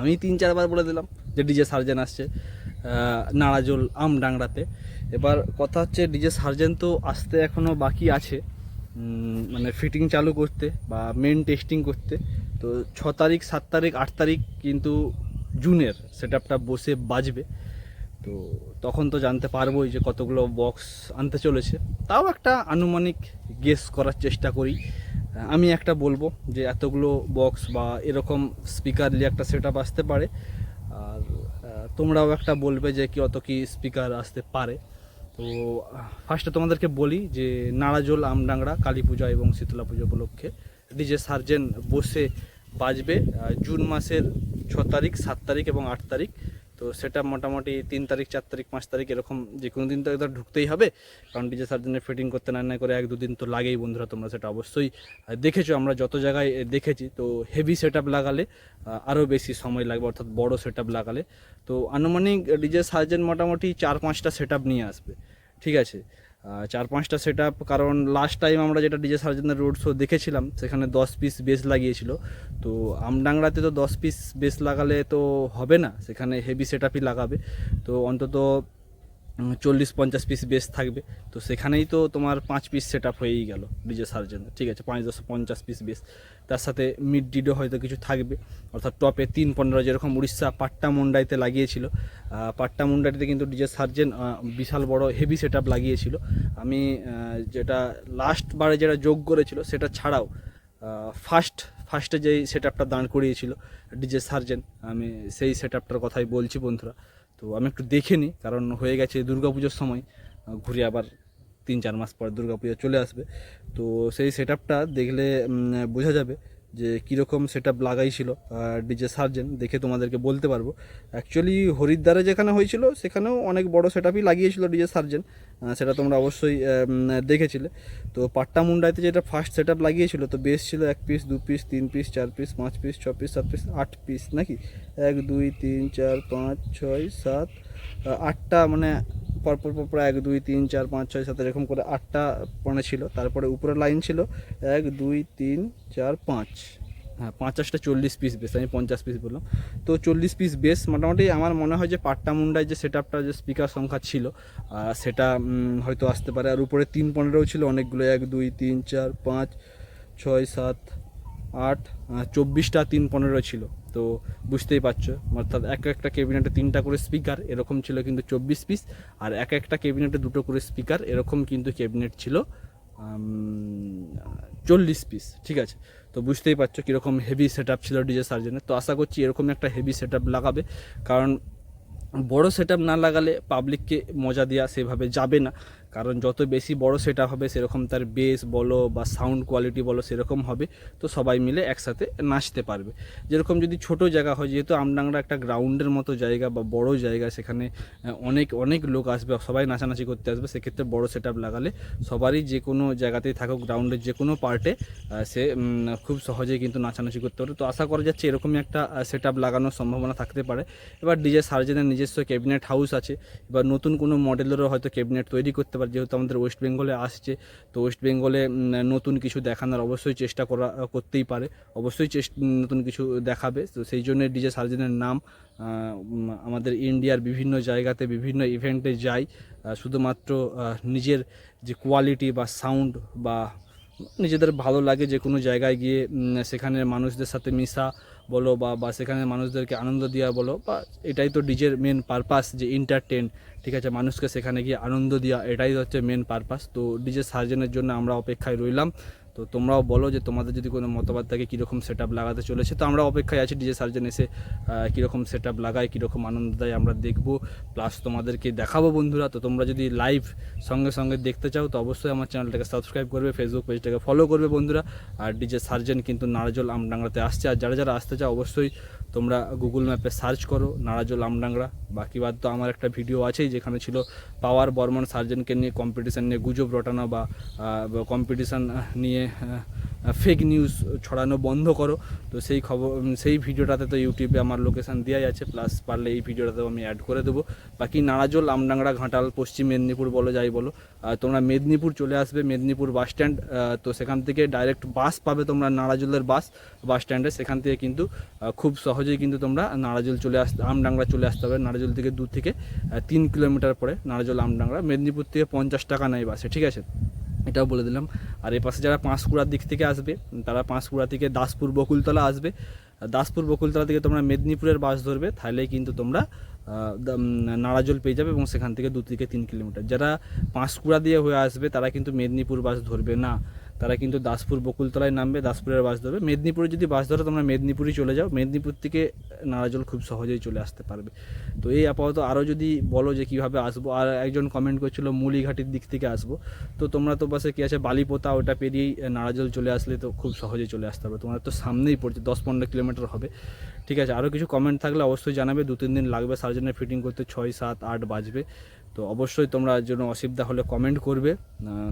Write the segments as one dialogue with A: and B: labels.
A: আমি তিন চারবার বলে দিলাম যে ডিজে সার্জেন আসছে নাড়াজোল আমডাংরাতে এবার কথা হচ্ছে ডিজে সার্জেন তো আসতে এখনও বাকি আছে মানে ফিটিং চালু করতে বা মেন টেস্টিং করতে। তো ছ তারিখ, সাত তারিখ, আট তারিখ কিন্তু জুনের সেট আপটা বসে বাজবে। তো তখন তো জানতে পারবোই যে কতগুলো বক্স আনতে চলেছে। তাও একটা আনুমানিক গেস করার চেষ্টা করি। আমি একটা বলব যে এতগুলো বক্স বা এরকম স্পিকার নিয়ে একটা সেট আপ আসতে পারে। আর তোমরাও একটা বলবে যে কি অত কি স্পিকার আসতে পারে। তো ফার্স্টে তোমাদেরকে বলি যে নাড়াজোল, আমডাংরা, কালী পূজা এবং শীতলা পুজো উপলক্ষে ডিজে সার্জেন বসে বাজবে জুন মাসের ছ তারিখ, সাত তারিখ এবং আট তারিখ। তো সেটা মোটামুটি তিন তারিখ, চার তারিখ, পাঁচ তারিখ এরকম যে কোনো দিন তো একদম ঢুকতেই হবে। কারণ ডিজে সার্জনের ফিটিং করতে না না করে এক দুদিন তো লাগেই বন্ধুরা, তোমরা সেটা অবশ্যই দেখেছ। আমরা যত জায়গায় দেখেছি, তো হেভি সেট লাগালে আরও বেশি সময় লাগবে, অর্থাৎ বড় সেট লাগালে। তো আনুমানিক ডিজে সার্জেন মোটামুটি চার পাঁচটা সেট নিয়ে আসবে। ঠিক আছে? চার পাঁচটা সেট কারণ লাস্ট টাইম আমরা যেটা ডিজে সার্জেনের রোড শো দেখেছিলাম, সেখানে দশ পিস বেস লাগিয়েছিল। তো আমডাংরাতে তো দশ পিস বেস লাগালে তো হবে না, সেখানে হেভি সেট লাগাবে। তো অন্তত চল্লিশ পঞ্চাশ পিস বেস থাকবে। তো সেখানেই তো তোমার পাঁচ পিস সেট আপ হয়েই গেল ডিজে সার্জেন ঠিক আছে, পাঁচ দশ পঞ্চাশ পিস বেস তার সাথে মিড ডিডো হয়তো কিছু থাকবে। অর্থাৎ টপে তিন পনেরো যেরকম উড়িষ্যা পাট্টা মুন্ডাইতে লাগিয়েছিল। পাট্টা মুন্ডাইতে কিন্তু ডিজে সার্জেন বিশাল বড় হেভি সেট আপ লাগিয়েছিল। আমি যেটা লাস্ট বারে যেটা যোগ করেছিল সেটা ছাড়াও ফার্স্ট ফার্স্টে যেই সেট আপটা দাঁড় করিয়েছিল ডিজে সার্জেন আমি সেই সেট আপটার কথাই বলছি বন্ধুরা। তো আমি একটু দেখে নিই, কারণ হয়ে গেছে দুর্গাপুজোর সময় ঘুরে আবার তিন চার মাস পর দুর্গাপুজো চলে আসবে। তো সেই সেট দেখলে বোঝা যাবে। যে কীরকম সেট আপ লাগাইছিল ডিজে সার্জেন দেখে তোমাদেরকে বলতে পারব। অ্যাকচুয়ালি হরিদ্বারে যেখানে হয়েছিল, সেখানেও অনেক বড় সেট আপই লাগিয়েছিল ডিজে সার্জেন সেটা তোমরা অবশ্যই দেখেছিলে। তো পাট্টা মুন্ডাইতে যেটা ফার্স্ট সেট আপ লাগিয়েছিল, তো বেশ ছিল এক পিস দু পিস তিন পিস চার পিস পাঁচ পিস ছ পিস সাত পিস আট পিস নাকি? এক, দুই, তিন, চার, পাঁচ, ছয়, সাত আটটা মানে পরপর পরপর এক, দুই, তিন, চার, পাঁচ, ছয়, সাত এরকম করে আটটা মানে ছিল। তারপরে উপরের লাইন ছিল এক, দুই, তিন, চার, পাঁচ। হ্যাঁ পঞ্চাশটা চল্লিশ পিস বেস আমি পঞ্চাশ পিস বললাম। তো চল্লিশ পিস বেস মোটামুটি আমার মনে হয় যে পাট্টা মুন্ডায় যে সেট আপটা যে স্পিকার সংখ্যা ছিল সেটা হয়তো আসতে পারে। আর উপরে তিন পনেরোও ছিল, অনেকগুলো, এক, দুই, তিন, চার, পাঁচ, ছয়, সাত, আট চব্বিশটা তিন পনেরো ছিল। তো বুঝতেই পারছ। অর্থাৎ এক একটা ক্যাবিনেটে তিনটা করে স্পিকার এরকম ছিল কিন্তু চব্বিশ পিস আর এক একটা ক্যাবিনেটে দুটো করে স্পিকার এরকম কিন্তু ক্যাবিনেট ছিল চল্লিশ পিস ঠিক আছে? তো বুঝতেই পারছ কীরকম হেভি সেট ছিল ডিজে সার্জেনের তো আশা করছি এরকম একটা হেভি সেট লাগাবে, কারণ বড় সেট না লাগালে পাবলিককে মজা দেওয়া সেভাবে যাবে না। কারণ যত বেশি বড় সেট হবে, সেরকম তার বেস বলো বা সাউন্ড কোয়ালিটি বলো সেরকম হবে, তো সবাই মিলে একসাথে নাচতে পারবে। যেরকম যদি ছোট জায়গা হয়, যেহেতু আমডাংরা একটা গ্রাউন্ডের মতো জায়গা বা বড় জায়গা, সেখানে অনেক অনেক লোক আসবে, সবাই নাচানাচি করতে আসবে, সেক্ষেত্রে বড় সেট লাগালে সবারই যে কোনো জায়গাতেই থাকুক, গ্রাউন্ডের যে কোনো পার্টে সে খুব সহজেই কিন্তু নাচানাচি করতে পারে তো আশা করা যাচ্ছে এরকমই একটা সেট আপ লাগানোর সম্ভাবনা থাকতে পারে। এবার ডিজে সার্জেনের নিজস্ব ক্যাবিনেট হাউস আছে। এবার নতুন কোনো মডেলেরও হয়তো ক্যাবিনেট তৈরি করতে পারে যেহেতু আমাদের ওয়েস্ট বেঙ্গলে আসছে তো ওয়েস্ট বেঙ্গলে নতুন কিছু দেখানোর অবশ্যই চেষ্টা করা করতেই পারে। অবশ্যই নতুন কিছু দেখাবে। তো সেই জন্য ডিজে সার্জেনের নাম আমাদের ইন্ডিয়ার বিভিন্ন জায়গাতে বিভিন্ন ইভেন্টে আহ, শুধুমাত্র নিজের যে কোয়ালিটি বা সাউন্ড বা নিজেদের ভালো লাগে যে কোনো জায়গায় গিয়ে সেখানের মানুষদের সাথে মিশা বলো বা বা সেখানে মানুষদেরকে আনন্দ দেওয়া বলো বা এটাই তো ডিজের মেন পারপাস যে এন্টারটেন ঠিক আছে, মানুষকে সেখানে গিয়ে আনন্দ দেওয়া, এটাই হচ্ছে মেন পারপাস তো ডিজে সার্জেনের জন্য আমরা অপেক্ষায় রইলাম। তো তোমরাও বলো যে তোমাদের যদি কোনো মতবাদ থাকে, কীরকম সেট লাগাতে চলেছে। তো আমরা অপেক্ষায় আছি ডিজে সার্জেন এসে কীরকম সেট আপ লাগায়, কীরকম আনন্দ দেয় আমরা দেখব। প্লাস তোমাদেরকে দেখাবো বন্ধুরা। তো তোমরা যদি লাইভ সঙ্গে সঙ্গে দেখতে চাও, তো অবশ্যই আমার চ্যানেলটাকে সাবস্ক্রাইব করবে ফেসবুক পেজটাকে ফলো করবে বন্ধুরা। আর ডিজে সার্জেন কিন্তু নারাজল আমডাংরাতে আসছে। আর যারা যারা আসতে চাও, অবশ্যই তোমরা গুগল ম্যাপে সার্চ করো নারাজল লামডাংরা। বাকি বাদ তো আমার একটা ভিডিও আছেই, যেখানে ছিল পাওয়ার বর্মন সার্জনকে নিয়ে কম্পিটিশান নিয়ে, গুজব রটানো বা কম্পিটিশান নিয়ে ফেক নিউজ ছড়ানো বন্ধ করো। তো সেই খবর সেই ভিডিওটাতে তো ইউটিউবে আমার লোকেশান দেওয়াই আছে প্লাস পারলে এই ভিডিওটাতেও আমি অ্যাড করে দেবো। বাকি নাড়াজোল আমডাংরা, ঘাটাল, পশ্চিম মেদিনীপুর বলো, যাই বলো তোমরা মেদিনীপুর চলে আসবে, মেদিনীপুর বাস স্ট্যান্ড তো সেখান থেকে ডাইরেক্ট বাস পাবে তোমরা নাড়াজোলের বাস বাস স্ট্যান্ডে সেখান থেকে কিন্তু খুব সহজেই কিন্তু তোমরা নাড়াজোল চলে আসতে, আমডাংরা চলে আসতে হবে। নাড়াজোল থেকে দূর থেকে তিন কিলোমিটার পরে নাড়াজোল আমডাংরা, মেদিনীপুর থেকে পঞ্চাশ টাকা নেয় বাসে ঠিক আছে? এটাও বলে দিলাম। আর এপাশে পাশে যারা পাঁশকুড়ার দিক থেকে আসবে, তারা পাঁশকুড়া থেকে দাসপুর বকুলতলা আসবে। দাসপুর বকুলতলা থেকে তোমরা মেদিনীপুরের বাস ধরবে, তাহলেই কিন্তু তোমরা নাড়াজল পেয়ে যাবে এবং সেখান থেকে দু থেকে তিন কিলোমিটার। যারা পাঁশকুড়া দিয়ে হয়ে আসবে, তারা কিন্তু মেদিনীপুর বাস ধরবে না। তারা কিন্তু দাসপুর বকুলতলায় নামবে দাসপুরের বাস ধরবে। মেদিনীপুরে যদি বাস ধরো তোমরা মেদিনীপুরই চলে যাও। মেদিনীপুর থেকে নাড়াজোল খুব সহজেই চলে আসতে পারবে। তো এই আপাতত আরও যদি বলো যে কীভাবে আসব আর একজন কমেন্ট করছিল মুলিঘাটির দিক থেকে আসব। তো তোমরা তো পাশে কী আছে বালিপোতা ওটা পেরিয়েই আহ, নাড়াজল চলে আসলে তো খুব সহজেই চলে আসতে পারবে। তোমার তো সামনেই পড়ছে দশ পনেরো কিলোমিটার হবে। ঠিক আছে আরও কিছু কমেন্ট থাকলে অবশ্যই জানাবে। দু তিন দিন লাগবে সার্জনের ফিটিং করতে ছয় সাত আট বাজবে। তো অবশ্যই তোমরা জন্য অসুবিধা হলে কমেন্ট করবে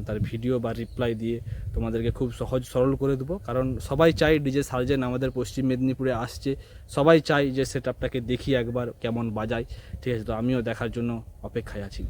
A: তার ভিডিও বা রিপ্লাই দিয়ে তোমাদেরকে খুব সহজ সরল করে দেবো। কারণ সবাই চাই ডিজে সার্জেন আমাদের পশ্চিম মেদিনীপুরে আসছে, সবাই চাই যে সেট আপটাকে দেখি একবার কেমন বাজায়। ঠিক আছে, তো আমিও দেখার জন্য অপেক্ষায় আছি।